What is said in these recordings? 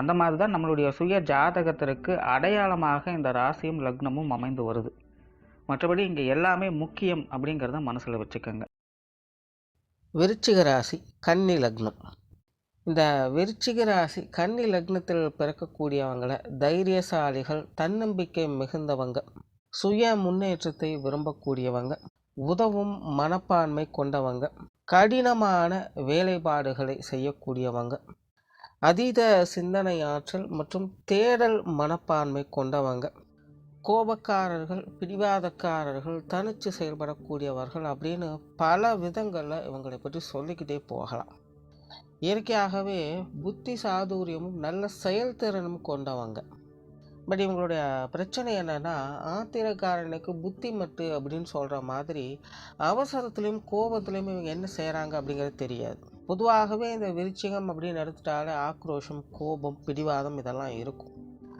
அந்த மாதிரி தான் நம்மளுடைய சுய ஜாதகத்திற்கு அடையாளமாக இந்த ராசியும் லக்னமும் அமைந்து வருது. மற்றபடி இங்கே எல்லாமே முக்கியம் அப்படிங்கிறத மனசில் வச்சுக்கோங்க. விருச்சிக ராசி கன்னி லக்னம். இந்த விருச்சிக ராசி கன்னி லக்னத்தில் பிறக்கக்கூடியவங்களை தைரியசாலிகள் தன்னம்பிக்கை மிகுந்தவங்க சுய முன்னேற்றத்தை விரும்பக்கூடியவங்க உதவும் மனப்பான்மை கொண்டவங்க கடினமான வேலைப்பாடுகளை செய்யக்கூடியவங்க அதீத சிந்தனை ஆற்றல் மற்றும் தேடல் மனப்பான்மை கொண்டவங்க. கோபக்காரர்கள் பிடிவாதக்காரர்கள் தனிச்சு செயல்படக்கூடியவர்கள் அப்படின்னு பல விதங்களில் இவங்களை பற்றி சொல்லிக்கிட்டே போகலாம். இயற்கையாகவே புத்தி சாதுரியமும் நல்ல செயல்திறனும் கொண்டவங்க. பட் இவங்களுடைய பிரச்சனை என்னென்னா ஆத்திரக்காரனுக்கு புத்தி மட்டு அப்படின்னு சொல்கிற மாதிரி அவசரத்துலேயும் கோபத்துலேயும் இவங்க என்ன செய்கிறாங்க அப்படிங்கிறது தெரியாது. பொதுவாகவே இந்த விருச்சிகம் அப்படின்னு எடுத்துட்டாலே ஆக்ரோஷம் கோபம் பிடிவாதம் இதெல்லாம் இருக்கும்.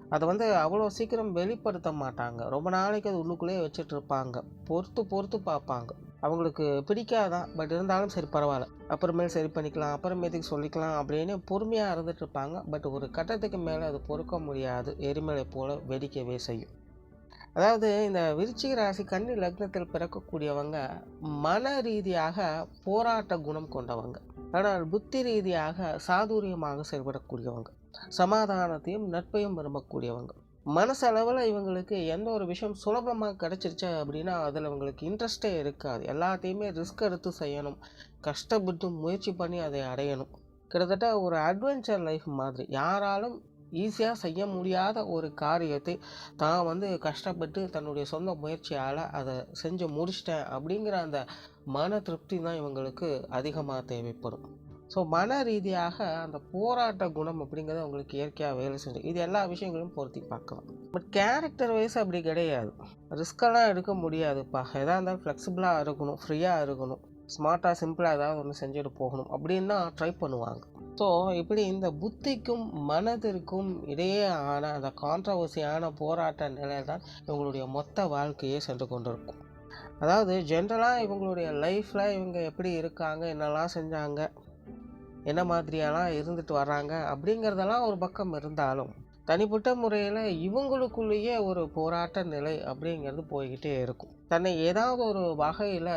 அதை வந்து அவ்வளோ சீக்கிரம் வெளிப்படுத்த மாட்டாங்க. ரொம்ப நாளைக்கு அது உள்ளுக்குள்ளேயே வச்சுட்டு இருப்பாங்க. பொறுத்து பொறுத்து பார்ப்பாங்க. அவங்களுக்கு பிடிக்காதான் பட் இருந்தாலும் சரி பரவாயில்ல. அப்புறமேல் சரி பண்ணிக்கலாம் அப்புறமேட்டுக்கு சொல்லிக்கலாம் அப்படின்னு பொறுமையாக இருந்துட்டு இருப்பாங்க. பட் ஒரு கட்டத்துக்கு மேலே அது பொறுக்க முடியாது. எரிமலை போல் வெடிக்கவே செய்யும். அதாவது இந்த விருச்சிக ராசி கன்னி லக்னத்தில் பிறக்கக்கூடியவங்க மன ரீதியாக போராட்ட குணம் கொண்டவங்க. ஆனால் புத்தி ரீதியாக சாதுரியமாக செயல்படக்கூடியவங்க. சமாதானத்தையும் நட்பையும் விரும்பக்கூடியவங்க. மனசளவில் இவங்களுக்கு எந்த ஒரு விஷயம் சுலபமாக கிடச்சிருச்சு அப்படின்னா அதில் இவங்களுக்கு இன்ட்ரெஸ்டே இருக்காது. எல்லாத்தையுமே ரிஸ்க் எடுத்து செய்யணும். கஷ்டப்பட்டு முயற்சி பண்ணி அதை அடையணும். கிட்டத்தட்ட ஒரு அட்வென்ச்சர் லைஃப் மாதிரி. யாராலும் ஈஸியாக செய்ய முடியாத ஒரு காரியத்தை தான் வந்து கஷ்டப்பட்டு தன்னுடைய சொந்த முயற்சியால் அதை செஞ்சு முடிச்சிட்டேன் அப்படிங்கிற அந்த மன திருப்தி தான் இவங்களுக்கு அதிகமாக தேவைப்படும். ஸோ மன ரீதியாக அந்த போராட்ட குணம் அப்படிங்கிறது அவங்களுக்கு இயற்கையாக வேலை செஞ்சு இது எல்லா விஷயங்களும் பொருத்தி பார்க்கலாம். பட் கேரக்டர் வைஸ் அப்படி கிடையாது. ரிஸ்கெல்லாம் எடுக்க முடியாதுப்பா. எதாக இருந்தாலும் ஃப்ளெக்சிபிளாக இருக்கணும் ஃப்ரீயாக இருக்கணும். ஸ்மார்ட்டாக சிம்பிளாக ஏதாவது ஒன்று செஞ்சுட்டு போகணும் அப்படின்னு தான் ட்ரை பண்ணுவாங்க. ஸோ இப்படி இந்த புத்திக்கும் மனதிற்கும் இடையே ஆன அந்த கான்ட்ரவர்சியான போராட்ட நிலையில் தான் இவங்களுடைய மொத்த வாழ்க்கையே சென்று கொண்டிருக்கும். அதாவது ஜென்ரலாக இவங்களுடைய லைஃப்பில் இவங்க எப்படி இருக்காங்க என்னெல்லாம் செஞ்சாங்க என்ன மாதிரியெல்லாம் இருந்துட்டு வர்றாங்க அப்படிங்கிறதெல்லாம் ஒரு பக்கம் இருந்தாலும் தனிப்பட்ட முறையில் இவங்களுக்குள்ளேயே ஒரு போராட்ட நிலை அப்படிங்கிறது போய்கிட்டே இருக்கும். தன்னை ஏதாவது ஒரு வகையில்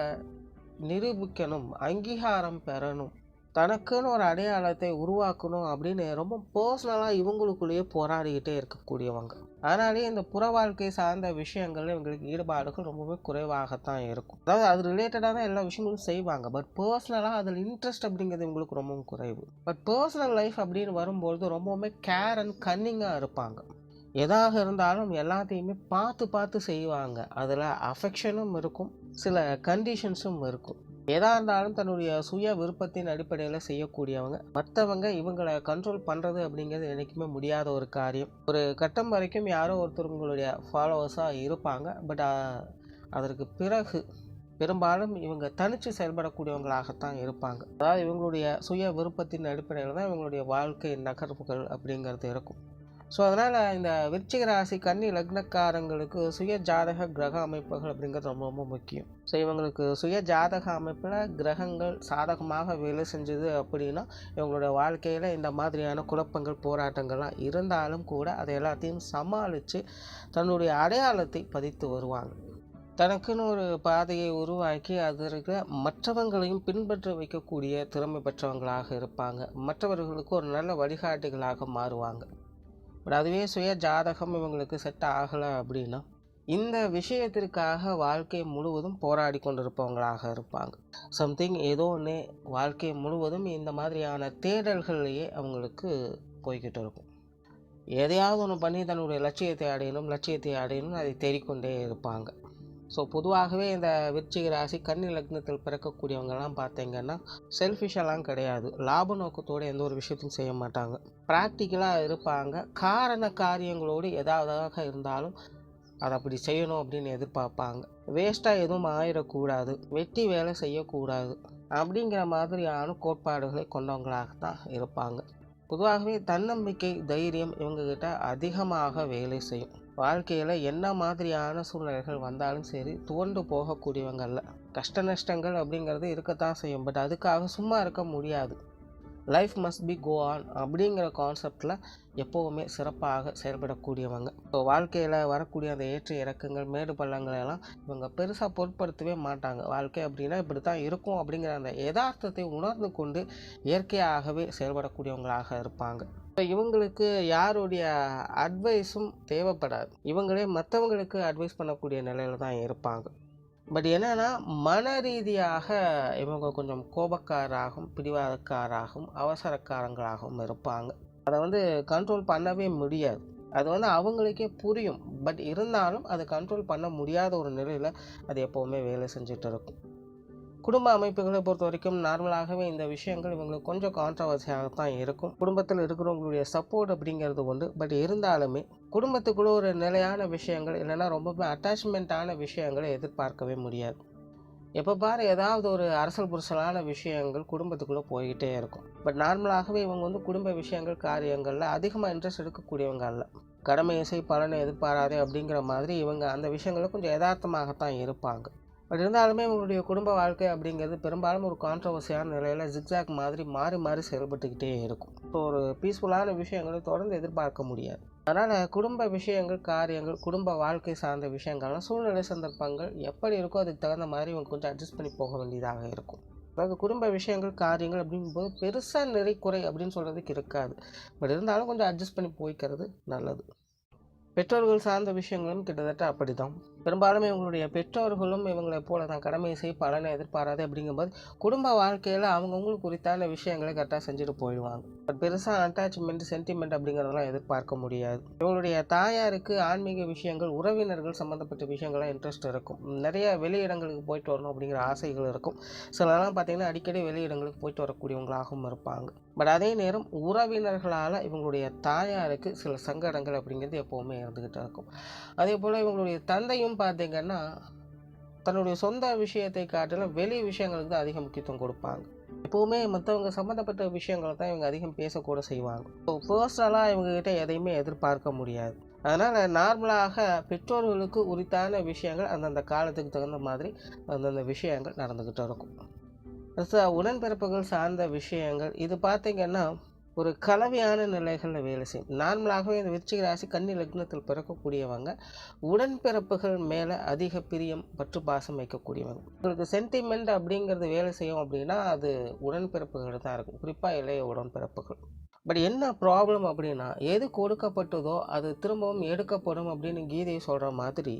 நிரூபிக்கணும் அங்கீகாரம் பெறணும். தனக்குன்னு ஒரு அடையாளத்தை உருவாக்கணும் அப்படின்னு ரொம்ப பர்சனலாக இவங்களுக்குள்ளேயே போராடிக்கிட்டே இருக்கக்கூடியவங்க. அதனாலேயே இந்த புற வாழ்க்கை சார்ந்த விஷயங்கள்ல இவங்களுக்கு ஈடுபாடுகள் ரொம்பவே குறைவாகத்தான் இருக்கும். அதாவது அது ரிலேட்டடாக தான் எல்லா விஷயங்களும் செய்வாங்க. பட் பர்சனலாக அதில் இன்ட்ரெஸ்ட் அப்படிங்கிறது இவங்களுக்கு ரொம்பவும் குறைவு. பட் பர்சனல் லைஃப் அப்படின்னு வரும்பொழுது ரொம்பவுமே கேர் அண்ட் கன்னிங்காக இருப்பாங்க. எதாக இருந்தாலும் எல்லாத்தையுமே பார்த்து பார்த்து செய்வாங்க. அதில் அஃபெக்ஷனும் இருக்கும். சில கண்டிஷன்ஸும் இருக்கும். எதாக இருந்தாலும் தன்னுடைய சுய விருப்பத்தின் அடிப்படையில் செய்யக்கூடியவங்க. மற்றவங்க இவங்களை கண்ட்ரோல் பண்ணுறது அப்படிங்கிறது என்றைக்குமே முடியாத ஒரு காரியம். ஒரு கட்டம் வரைக்கும் யாரோ ஒருத்தர் உங்களுடைய ஃபாலோவர்ஸாக இருப்பாங்க. பட் அதற்கு பிறகு பெரும்பாலும் இவங்க தனித்து செயல்படக்கூடியவங்களாகத்தான் இருப்பாங்க. அதாவது இவங்களுடைய சுய விருப்பத்தின் அடிப்படையில் தான் இவங்களுடைய வாழ்க்கை நகர்வுகள் அப்படிங்கிறது இருக்கும். ஸோ அதனால் இந்த விருச்சிக ராசி கன்னி லக்னக்காரங்களுக்கு சுய ஜாதக கிரக அமைப்புகள் அப்படிங்கிறது ரொம்ப ரொம்ப முக்கியம். ஸோ இவங்களுக்கு சுய ஜாதக அமைப்பில் கிரகங்கள் சாதகமாக வேலை செஞ்சது அப்படின்னா இவங்களோட வாழ்க்கையில் இந்த மாதிரியான குழப்பங்கள் போராட்டங்கள்லாம் இருந்தாலும் கூட அதை எல்லாத்தையும் சமாளித்து தன்னுடைய அடையாளத்தை பதித்து வருவாங்க. தனக்குன்னு ஒரு பாதையை உருவாக்கி அதற்கு மற்றவங்களையும் பின்பற்ற வைக்கக்கூடிய திறமை பெற்றவங்களாக இருப்பாங்க. மற்றவர்களுக்கு ஒரு நல்ல வழிகாட்டிகளாக மாறுவாங்க. பட் அதுவே சுய ஜாதகம் இவங்களுக்கு செட் ஆகலை அப்படின்னா இந்த விஷயத்திற்காக வாழ்க்கை முழுவதும் போராடி கொண்டிருப்பவங்களாக இருப்பாங்க. சம்திங் ஏதோ ஒன்று வாழ்க்கை முழுவதும் இந்த மாதிரியான தேடல்கள்லேயே அவங்களுக்கு போய்கிட்டு இருக்கும். எதையாவது ஒன்று பண்ணி தன்னுடைய லட்சியத்தை அடையணும் லட்சியத்தை அடையணும்னு அதை தேடிக்கொண்டே இருப்பாங்க. ஸோ பொதுவாகவே இந்த விருச்சிக ராசி கன்னி லக்னத்தில் பிறக்கக்கூடியவங்கெல்லாம் பார்த்தீங்கன்னா செல்ஃபிஷெல்லாம் கிடையாது. லாப நோக்கத்தோடு எந்த ஒரு விஷயத்தையும் செய்ய மாட்டாங்க. ப்ராக்டிக்கலாக இருப்பாங்க. காரண காரியங்களோடு ஏதாவதாக இருந்தாலும் அதை அப்படி செய்யணும் அப்படின்னு எதிர்பார்ப்பாங்க. வேஸ்ட்டாக எதுவும் ஆயிடக்கூடாது. வெட்டி வேலை செய்யக்கூடாது. அப்படிங்கிற மாதிரியான கோட்பாடுகளை கொண்டவங்களாக தான் இருப்பாங்க. பொதுவாகவே தன்னம்பிக்கை தைரியம் இவங்கக்கிட்ட அதிகமாக வேலை செய்யும். வாழ்க்கையில் என்ன மாதிரியான சூழ்நிலைகள் வந்தாலும் சரி துவண்டு போகக்கூடியவங்களில் கஷ்ட நஷ்டங்கள் அப்படிங்கிறது இருக்கத்தான் செய்யும். பட் அதுக்காக சும்மா இருக்க முடியாது. Life must be go on அப்படிங்கிற கான்செப்டில் எப்போவுமே சிறப்பாக செயல்படக்கூடியவங்க. இப்போ வாழ்க்கையில் வரக்கூடிய அந்த ஏற்ற இறக்கங்கள் மேடு பள்ளங்களெல்லாம் இவங்க பெருசாக பொருட்படுத்தவே மாட்டாங்க. வாழ்க்கை அப்படின்னா இப்படி தான் இருக்கும் அப்படிங்கிற அந்த யதார்த்தத்தை உணர்ந்து கொண்டு இயற்கையாகவே செயல்படக்கூடியவங்களாக இருப்பாங்க. இவங்களுக்கு யாருடைய அட்வைஸும் தேவைப்படாது. இவங்களே மற்றவங்களுக்கு அட்வைஸ் பண்ணக்கூடிய நிலையில தான் இருப்பாங்க. பட் என்னென்னா மன ரீதியாக இவங்க கொஞ்சம் கோபக்காராகவும் பிடிவாதக்காராகவும் அவசரக்காரங்களாகவும் இருப்பாங்க. அதை வந்து கண்ட்ரோல் பண்ணவே முடியாது. அது வந்து அவங்களுக்கே புரியும். பட் இருந்தாலும் அதை கண்ட்ரோல் பண்ண முடியாத ஒரு நிலையில் அது எப்போவுமே வேலை செஞ்சுட்டு இருக்கும். குடும்ப அமைப்புகளை பொறுத்த வரைக்கும் நார்மலாகவே இந்த விஷயங்கள் இவங்களுக்கு கொஞ்சம் கான்ட்ரவர்சியாக தான் இருக்கும். குடும்பத்தில் இருக்கிறவங்களுடைய சப்போர்ட் அப்படிங்கிறது உண்டு. பட் இருந்தாலுமே குடும்பத்துக்குள்ள ஒரு நிலையான விஷயங்கள் இல்லைன்னா ரொம்பவே அட்டாச்மெண்ட்டான விஷயங்களை எதிர்பார்க்கவே முடியாது. எப்போ பாரு ஏதாவது ஒரு அரசல் புரசலான விஷயங்கள் குடும்பத்துக்குள்ளே போய்கிட்டே இருக்கும். பட் நார்மலாகவே இவங்க வந்து குடும்ப விஷயங்கள் காரியங்களில் அதிகமாக இன்ட்ரெஸ்ட் எடுக்கக்கூடியவங்க அல்ல. கடமை இசை பலனை எதிர்பாராதே அப்படிங்கிற மாதிரி இவங்க அந்த விஷயங்களை கொஞ்சம் யதார்த்தமாகத்தான் இருப்பாங்க. பட் இருந்தாலுமே உங்களுடைய குடும்ப வாழ்க்கை அப்படிங்கிறது பெரும்பாலும் ஒரு கான்ட்ரவர்சியான நிலையில் ஜிக்ஸாக் மாதிரி மாறி மாறி செயல்பட்டுக்கிட்டே இருக்கும். இப்போ ஒரு பீஸ்ஃபுல்லான விஷயங்களை தொடர்ந்து எதிர்பார்க்க முடியாது. அதனால் குடும்ப விஷயங்கள் காரியங்கள் குடும்ப வாழ்க்கை சார்ந்த விஷயங்கள்லாம் சூழ்நிலை சந்தர்ப்பங்கள் எப்படி இருக்கோ அதுக்கு தகுந்த மாதிரி இவங்க கொஞ்சம் அட்ஜஸ்ட் பண்ணி போக வேண்டியதாக இருக்கும். அதாவது குடும்ப விஷயங்கள் காரியங்கள் அப்படிங்கும்போது பெருசாக நிறை குறை அப்படின்னு சொல்கிறதுக்கு இருக்காது. பட் இருந்தாலும் கொஞ்சம் அட்ஜஸ்ட் பண்ணி போய்க்கிறது நல்லது. பெற்றோர்கள் சார்ந்த விஷயங்களும் கிட்டத்தட்ட அப்படி தான் பெரும்பாலும் இவங்களுடைய பெற்றோர்களும் இவங்களை போல தான் கடமையை செய்ய பலனை எதிர்பாராது அப்படிங்கும்போது குடும்ப வாழ்க்கையில் அவங்கவுங்களுக்கு குறித்தான விஷயங்களை கரெக்டாக செஞ்சுட்டு போயிடுவாங்க. பட் பெருசாக அட்டாச்மெண்ட் சென்டிமெண்ட் அப்படிங்கிறதெல்லாம் எதிர்பார்க்க முடியாது. இவங்களுடைய தாயாருக்கு ஆன்மீக விஷயங்கள் உறவினர்கள் சம்மந்தப்பட்ட விஷயங்கள்லாம் இன்ட்ரெஸ்ட் இருக்கும். நிறைய வெளியிடங்களுக்கு போயிட்டு வரணும் அப்படிங்கிற ஆசைகள் இருக்கும். சிலரெல்லாம் பார்த்தீங்கன்னா அடிக்கடி வெளியிடங்களுக்கு போயிட்டு வரக்கூடியவங்களாகவும் இருப்பாங்க. பட் அதே நேரம் உறவினர்களால் இவங்களுடைய தாயாருக்கு சில சங்கடங்கள் அப்படிங்கிறது எப்போவுமே இருந்துக்கிட்டு இருக்கும். அதே போல் இவங்களுடைய தந்தையும் பார்த்திங்கன்னா தன்னுடைய சொந்த விஷயத்தை காட்டிலும் வெளி விஷயங்களுக்கு தான் அதிக முக்கியத்துவம் கொடுப்பாங்க. எப்போவுமே மற்றவங்க சம்மந்தப்பட்ட விஷயங்களை தான் இவங்க அதிகம் பேசக்கூட செய்வாங்க. ஸோ பர்சனலாக இவங்ககிட்ட எதையுமே எதிர்பார்க்க முடியாது. அதனால் நார்மலாக பெற்றோர்களுக்கு உரித்தான விஷயங்கள் அந்தந்த காலத்துக்கு தகுந்த மாதிரி அந்தந்த விஷயங்கள் நடந்துக்கிட்டு இருக்கும். உடன்பிறப்புகள் சார்ந்த விஷயங்கள் இது பார்த்திங்கன்னா ஒரு கலவையான நிலைகளில் வேலை செய்யும். நார்மலாகவே இந்த விருச்சிக ராசி கன்னி லக்னத்தில் பிறக்கக்கூடியவங்க உடன்பிறப்புகள் மேலே அதிக பிரியம் பற்று பாசம் வைக்கக்கூடியவங்க. உங்களுக்கு சென்டிமெண்ட் அப்படிங்கிறது வேலை செய்யும் அப்படின்னா அது உடன்பிறப்புகள் தான் இருக்கும். குறிப்பாக இளைய உடன்பிறப்புகள். பட் என்ன ப்ராப்ளம் அப்படின்னா எது கொடுக்கப்பட்டதோ அது திரும்பவும் எடுக்கப்படும் அப்படின்னு கீதையை சொல்கிற மாதிரி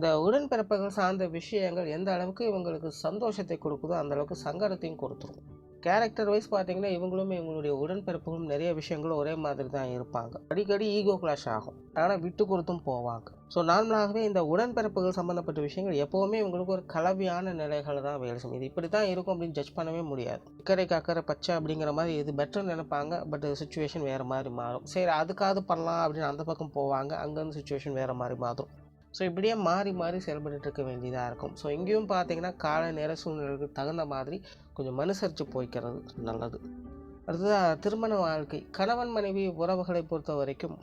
இந்த உடன்பிறப்புகள் சார்ந்த விஷயங்கள் எந்த அளவுக்கு இவங்களுக்கு சந்தோஷத்தை கொடுக்குதோ அந்த அளவுக்கு சங்கடத்தையும் கொடுத்துரும். கேரக்டர் வைஸ் பார்த்தீங்கன்னா இவங்களும் இவங்களுடைய உடன்பிறப்புகளும் நிறைய விஷயங்களும் ஒரே மாதிரி தான் இருப்பாங்க. அடிக்கடி ஈகோ கிளாஷ் ஆகும். ஆனால் விட்டு கொடுத்தும் போவாங்க. ஸோ நார்மலாகவே இந்த உடன்பிறப்புகள் சம்மந்தப்பட்ட விஷயங்கள் எப்போவுமே இவங்களுக்கு ஒரு கலவையான நிலைகளை தான் வேலை செய்யும். இது இப்படி தான் இருக்கும் அப்படின்னு ஜட்ஜ் பண்ணவே முடியாது. இக்கரை காக்கரை பச்சை அப்படிங்கிற மாதிரி இது பெட்டர் நினைப்பாங்க. பட் சுச்சுவேஷன் வேறு மாதிரி மாறும். சரி அதுக்காவது பண்ணலாம் அப்படின்னு அந்த பக்கம் போவாங்க. அங்கேருந்து சுச்சுவேஷன் வேறு மாதிரி மாறும். ஸோ இப்படியே மாறி மாறி செயல்பட்டு இருக்க வேண்டியதாக இருக்கும். ஸோ இங்கேயும் பார்த்தீங்கன்னா கால நேர சூழ்நிலைக்கு தகுந்த மாதிரி கொஞ்சம் அனுசரித்து போய்க்கிறது நல்லது. அடுத்ததாக திருமண வாழ்க்கை. கணவன் மனைவி உறவுகளை பொறுத்த வரைக்கும்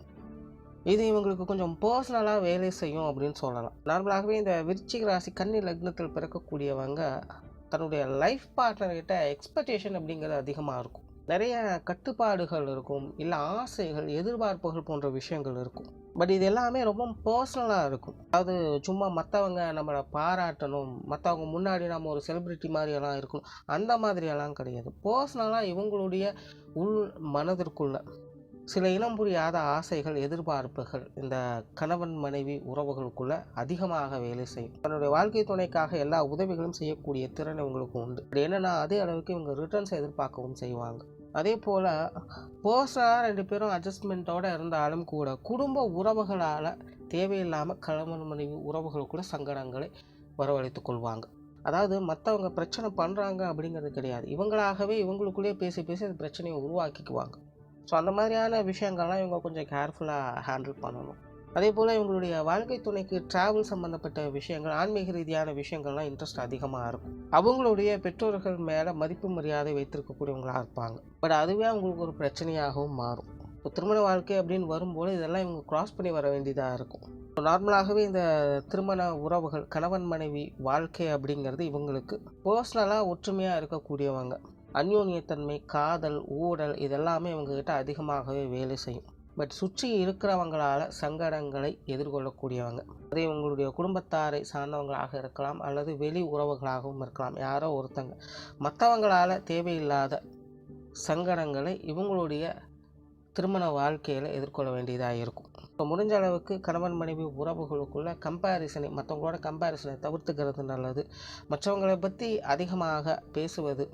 இது இவங்களுக்கு கொஞ்சம் பர்சனலாக வேலை செய்யும் அப்படின்னு சொல்லலாம். நார்மலாகவே இந்த விருச்சிக ராசி கன்னி லக்னத்தில் பிறக்கக்கூடியவங்க தன்னுடைய லைஃப் பார்ட்னர்கிட்ட எக்ஸ்பெக்டேஷன் அப்படிங்கிறது அதிகமாக இருக்கும். நிறைய கட்டுப்பாடுகள் இருக்கும் இல்லை ஆசைகள் எதிர்பார்ப்புகள் போன்ற விஷயங்கள் இருக்கும். பட் இது எல்லாமே ரொம்ப பர்சனலாக இருக்கும். அதாவது சும்மா மற்றவங்க நம்மளை பாராட்டணும் மற்றவங்க முன்னாடி நம்ம ஒரு செலிப்ரிட்டி மாதிரியெல்லாம் இருக்கணும் அந்த மாதிரியெல்லாம் கிடையாது. பர்சனலாக இவங்களுடைய உள் மனதிற்குள்ள சில இனம் புரியாத ஆசைகள் எதிர்பார்ப்புகள் இந்த கணவன் மனைவி உறவுகளுக்குள்ள அதிகமாக வேலை செய்யும். தன்னுடைய வாழ்க்கை துணைக்காக எல்லா உதவிகளும் செய்யக்கூடிய திறன் இவங்களுக்கு உண்டு. அப்படி என்னன்னா அதே அளவுக்கு இவங்க ரிட்டர்ன்ஸ் எதிர்பார்க்கவும் செய்வாங்க. அதே போல் பர்சனலாக ரெண்டு பேரும் அட்ஜஸ்ட்மெண்ட்டோடு இருந்தாலும் கூட குடும்ப உறவுகளால் தேவையில்லாமல் கணவன் மனைவி உறவுகளுக்குள்ள சங்கடங்களை வரவழைத்து கொள்வாங்க. அதாவது மற்றவங்க பிரச்சனை பண்ணுறாங்க அப்படிங்கிறது கிடையாது. இவங்களாகவே இவங்களுக்குள்ளேயே பேசி பேசி அந்த பிரச்சனையை உருவாக்கிக்குவாங்க. ஸோ அந்த மாதிரியான விஷயங்கள்லாம் இவங்க கொஞ்சம் கேர்ஃபுல்லாக ஹேண்டில் பண்ணணும். அதே போல் இவங்களுடைய வாழ்க்கை துணைக்கு ட்ராவல் சம்மந்தப்பட்ட விஷயங்கள் ஆன்மீக ரீதியான விஷயங்கள்லாம் இன்ட்ரெஸ்ட் அதிகமாக இருக்கும். அவங்களுடைய பெற்றோர்கள் மேலே மதிப்பு மரியாதை வைத்திருக்கக்கூடியவங்களாக இருப்பாங்க. பட் அதுவே அவங்களுக்கு ஒரு பிரச்சனையாகவும் மாறும். இப்போ திருமண வாழ்க்கை அப்படின்னு வரும்போது இதெல்லாம் இவங்க கிராஸ் பண்ணி வர வேண்டியதாக இருக்கும். நார்மலாகவே இந்த திருமண உறவுகள் கணவன் மனைவி வாழ்க்கை அப்படிங்கிறது இவங்களுக்கு பர்சனலாக ஒற்றுமையாக இருக்கக்கூடியவங்க. அந்யோன்யத்தன்மை காதல் ஊழல் இதெல்லாமே இவங்ககிட்ட அதிகமாகவே வேலை செய்யும். பட் சுற்றி இருக்கிறவங்களால சங்கடங்களை எதிர்கொள்ளக்கூடியவங்க. அதே உங்களுடைய குடும்பத்தாரை சார்ந்தவங்களாக இருக்கலாம் அல்லது வெளி உறவுகளாகவும் இருக்கலாம். யாரோ ஒருத்தங்க. மற்றவங்களால் தேவையில்லாத சங்கடங்களை இவங்களுடைய திருமண வாழ்க்கையில் எதிர்கொள்ள வேண்டியதாக இருக்கும். இப்போ முடிஞ்ச அளவுக்கு கணவன் மனைவி உறவுகளுக்குள்ள கம்பேரிசனை மற்றவங்களோட கம்பேரிசனை தவிர்த்துக்கிறது நல்லது. மற்றவங்களை பற்றி அதிகமாக பேசுவது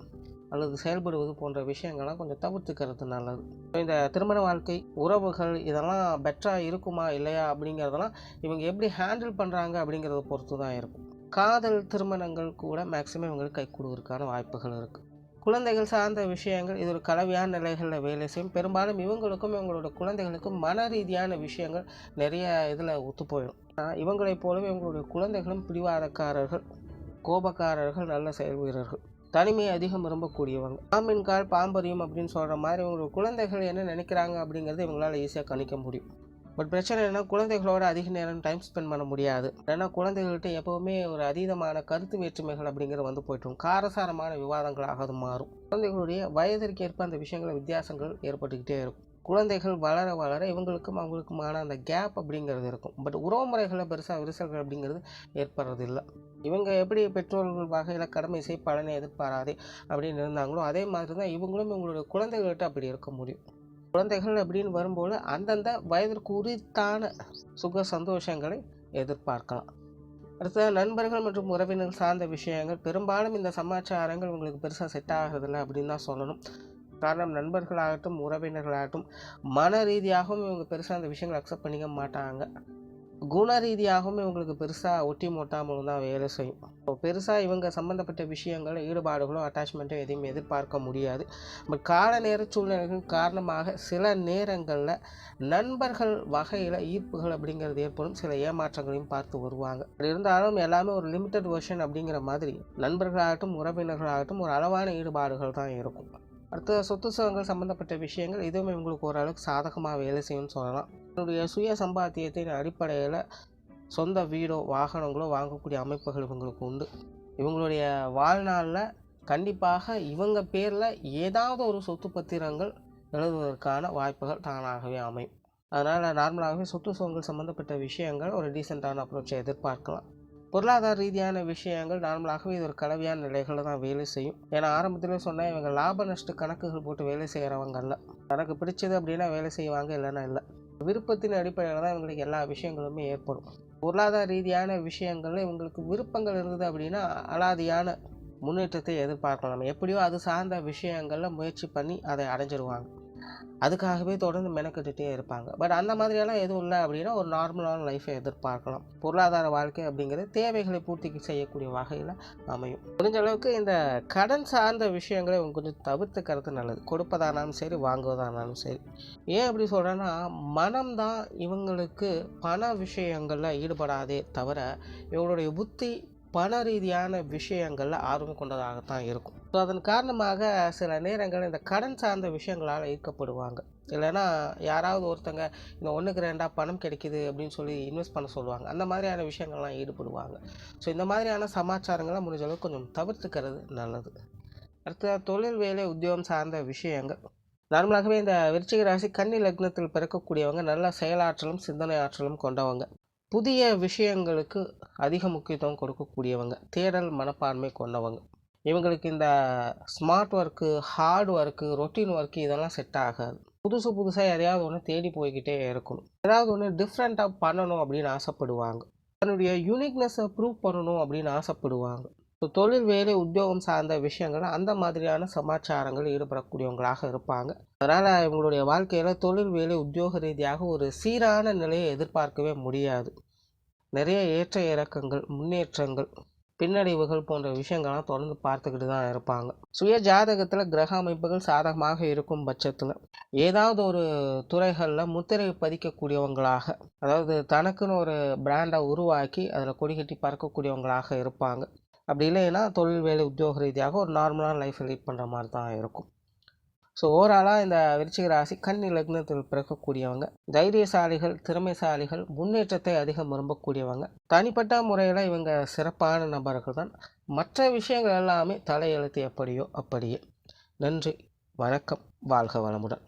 அல்லது செயல்படுவது போன்ற விஷயங்கள்லாம் கொஞ்சம் தவிர்த்துக்கிறது நல்லது. இந்த திருமண வாழ்க்கை உறவுகள் இதெல்லாம் பெட்டராக இருக்குமா இல்லையா அப்படிங்கிறதெல்லாம் இவங்க எப்படி ஹேண்டில் பண்ணுறாங்க அப்படிங்கிறத பொறுத்து தான் இருக்கும். காதல் திருமணங்கள் கூட மேக்ஸிமம் இவங்களுக்கு கை கொடுவதற்கான வாய்ப்புகள் இருக்குது குழந்தைகள் சார்ந்த விஷயங்கள் இது ஒரு கலவையான நிலைகளில் வேலை செய்யும். பெரும்பாலும் இவங்களுக்கும் இவங்களோட குழந்தைகளுக்கும் மன ரீதியான விஷயங்கள் நிறைய இதில் ஒத்து போயிடும். ஆனால் இவங்களைப் போலவே இவங்களுடைய குழந்தைகளும் பிடிவாதக்காரர்கள் கோபக்காரர்கள் நல்ல செயல் வீரர்கள் தனிமை அதிகம் விரும்பக்கூடியவங்க. பாம்பின் கால் பாம்பரியும் அப்படின்னு சொல்கிற மாதிரி இவங்களோட குழந்தைகள் என்ன நினைக்கிறாங்க அப்படிங்கிறத இவங்களால் ஈஸியாக கணிக்க முடியும். பட் பிரச்சனை என்ன குழந்தைகளோட அதிக நேரம் டைம் ஸ்பெண்ட் பண்ண முடியாது. ஏன்னா குழந்தைகள்கிட்ட எப்போவுமே ஒரு அதீதமான கருத்து வேற்றுமைகள் அப்படிங்கிறது வந்து போய்ட்டும் காரசாரமான விவாதங்களாக அது மாறும். குழந்தைகளுடைய வயதிற்கு ஏற்ப அந்த விஷயங்கள் வித்தியாசங்கள் ஏற்பட்டுக்கிட்டே இருக்கும். குழந்தைகள் வளர வளர இவங்களுக்கும் அவங்களுக்குமான அந்த கேப் அப்படிங்கிறது இருக்கும். பட் உறவுமுறைகளில் பெருசாக விரிசல்கள் அப்படிங்கிறது ஏற்படுறது இல்லை இவங்க எப்படி பெற்றோர்கள் வகையில் கடமை செய் பலனை எதிர்பாராதே அப்படின்னு இருந்தாங்களோ அதே மாதிரி தான் இவங்களும் இவங்களுடைய குழந்தைகள்கிட்ட அப்படி இருக்க முடியும். குழந்தைகள் அப்படின்னு வரும்போது அந்தந்த வயதிற்கு உரித்தான சுக சந்தோஷங்களை எதிர்பார்க்கலாம். அடுத்த நண்பர்கள் மற்றும் உறவினர்கள் சார்ந்த விஷயங்கள். பெரும்பாலும் இந்த சமாச்சாரங்கள் உங்களுக்கு பெருசாக செட் ஆகிறதில்ல அப்படின்னு தான் சொல்லணும். காரணம் நண்பர்களாகட்டும் உறவினர்களாகட்டும் மன ரீதியாகவும் இவங்க பெருசாக அந்த விஷயங்களை அக்செப்ட் பண்ணிக்க மாட்டாங்க. குண ரீதியாகவும் இவங்களுக்கு பெருசாக ஒட்டி மூட்டாமல் தான் வேலை செய்யும். இப்போ பெருசாக இவங்க சம்மந்தப்பட்ட விஷயங்கள் ஈடுபாடுகளோ அட்டாச்மெண்ட்டோ எதையும் எதிர்பார்க்க முடியாது. பட் கால நேர சூழ்நிலைகள் காரணமாக சில நேரங்களில் நண்பர்கள் வகையில் ஈர்ப்புகள் அப்படிங்கிறது ஏற்படும். சில ஏமாற்றங்களையும் பார்த்து வருவாங்க. இருந்தாலும் எல்லாமே ஒரு லிமிட்டட் வெர்ஷன் அப்படிங்கிற மாதிரி நண்பர்களாகட்டும் உறவினர்களாகட்டும் ஒரு அளவான ஈடுபாடுகள் தான் இருக்கும். அடுத்த சொத்து சுகங்கள் சம்மந்தப்பட்ட விஷயங்கள் இதுவுமே இவங்களுக்கு ஓரளவுக்கு சாதகமாக வேலை செய்யும்னு சொல்லலாம். என்னுடைய சுய சம்பாத்தியத்தின் அடிப்படையில் சொந்த வீடோ வாகனங்களோ வாங்கக்கூடிய அமைப்புகள் இவங்களுக்கு உண்டு. இவங்களுடைய வாழ்நாளில் கண்டிப்பாக இவங்க பேரில் ஏதாவது ஒரு சொத்து பத்திரங்கள் எழுதுவதற்கான வாய்ப்புகள் தானாகவே அமையும். அதனால் நார்மலாகவே சொத்து சுகங்கள் சம்மந்தப்பட்ட விஷயங்கள் ஒரு டீசெண்டான அப்ரோச்சை எதிர்பார்க்கலாம். பொருளாதார ரீதியான விஷயங்கள் நார்மலாகவே இது ஒரு கலவையான நிலைகளில் தான் வேலை செய்யும். ஏன்னா ஆரம்பத்திலே சொன்னேன் இவங்க லாப நஷ்ட கணக்குகள் போட்டு வேலை செய்கிறவங்க அல்ல. தனக்கு பிடிச்சது அப்படின்னா வேலை செய்வாங்க இல்லைன்னா இல்லை. விருப்பத்தின் அடிப்படையில் தான் இவங்களுக்கு எல்லா விஷயங்களுமே ஏற்படும். பொருளாதார ரீதியான விஷயங்களில் இவங்களுக்கு விருப்பங்கள் இருந்தது அப்படின்னா அலாதியான முன்னேற்றத்தை எதிர்பார்க்கலாம். எப்படியோ அது சார்ந்த விஷயங்களில் முயற்சி பண்ணி அதை அடைஞ்சிருவாங்க. அதுக்காகவே தொடர்ந்து மெனக்கெட்டுட்டே இருப்பாங்க. பட் அந்த மாதிரியெல்லாம் எதுவும் இல்லை அப்படின்னா ஒரு நார்மலான லைஃப்பை எதிர்பார்க்கலாம். பொருளாதார வாழ்க்கை அப்படிங்கிறது தேவைகளை பூர்த்தி செய்யக்கூடிய வகையில் அமையும். முடிஞ்ச அளவுக்கு இந்த கடன் சார்ந்த விஷயங்களை இவங்க கொஞ்சம் தவிர்த்துக்கிறது நல்லது. கொடுப்பதானாலும் சரி வாங்குவதானாலும் சரி. ஏன் அப்படி சொல்கிறேன்னா மனம்தான் இவங்களுக்கு பண விஷயங்களில் ஈடுபடாதே தவிர இவங்களுடைய புத்தி பண ரீதியான விஷயங்களில் ஆர்வம் கொண்டதாகத்தான் இருக்கும். ஸோ அதன் காரணமாக சில நேரங்கள் இந்த கடன் சார்ந்த விஷயங்களால் ஈர்க்கப்படுவாங்க. இல்லைன்னா யாராவது ஒருத்தங்க இந்த ஒன்றுக்கு ரெண்டாக பணம் கிடைக்குது அப்படின்னு சொல்லி இன்வெஸ்ட் பண்ண சொல்லுவாங்க. அந்த மாதிரியான விஷயங்கள்லாம் ஈடுபடுவாங்க. ஸோ இந்த மாதிரியான சமாச்சாரங்களை முடிஞ்ச அளவுக்கு கொஞ்சம் தவிர்த்துக்கிறது நல்லது. அடுத்த தொழில் வேலை உத்தியோகம் சார்ந்த விஷயங்கள். நார்மலாகவே இந்த விருச்சிக ராசி கன்னி லக்னத்தில் பிறக்கக்கூடியவங்க நல்ல செயலாற்றலும் சிந்தனை ஆற்றலும் கொண்டவங்க. புதிய விஷயங்களுக்கு அதிக முக்கியத்துவம் கொடுக்கக்கூடியவங்க தேடல் மனப்பான்மை கொண்டவங்க. இவங்களுக்கு இந்த smart work hard work routine work இதெல்லாம் செட் ஆகாது. புதுசு புதுசாக எதையாவது ஒன்று தேடி போய்கிட்டே இருக்கணும். ஏதாவது ஒன்று டிஃப்ரெண்ட்டாக பண்ணணும் அப்படின்னு ஆசைப்படுவாங்க. தன்னுடைய யூனிக்னஸை ப்ரூவ் பண்ணணும் அப்படின்னு ஆசைப்படுவாங்க. ஸோ தொழில் வேலை உத்தியோகம் சார்ந்த விஷயங்கள் அந்த மாதிரியான சமாச்சாரங்கள் ஈடுபடக்கூடியவங்களாக இருப்பாங்க. அதனால் இவங்களுடைய வாழ்க்கையில் தொழில் வேலை உத்தியோக ரீதியாக ஒரு சீரான நிலையை எதிர்பார்க்கவே முடியாது. நிறைய ஏற்ற இறக்கங்கள் முன்னேற்றங்கள் பின்னடைவுகள் போன்ற விஷயங்கள்லாம் தொடர்ந்து பார்த்துக்கிட்டு தான் இருப்பாங்க. சுய ஜாதகத்தில் கிரக அமைப்புகள் சாதகமாக இருக்கும் பட்சத்தில் ஏதாவது ஒரு துறைகளில் முத்திரை பதிக்கக்கூடியவங்களாக அதாவது தனக்குன்னு ஒரு பிராண்டை உருவாக்கி அதில் கொடிகட்டி பறக்கக்கூடியவங்களாக இருப்பாங்க. அப்படி இல்லைன்னா தொழில் வேலை உத்தியோக ரீதியாக ஒரு நார்மலான லைஃப் லீட் பண்ணுற மாதிரி தான் இருக்கும். ஸோ ஓவராலாக இந்த விருச்சிக ராசி கன்னி லக்னத்தில் பிறக்கக்கூடியவங்க தைரியசாலிகள் திறமைசாலிகள் முன்னேற்றத்தை அதிகம் விரும்பக்கூடியவங்க தனிப்பட்ட முறையில் இவங்க சிறப்பான நபர்கள் தான். மற்ற விஷயங்கள் எல்லாமே தலையெழுத்து எப்படியோ அப்படியே. நன்றி வணக்கம் வாழ்க வளமுடன்.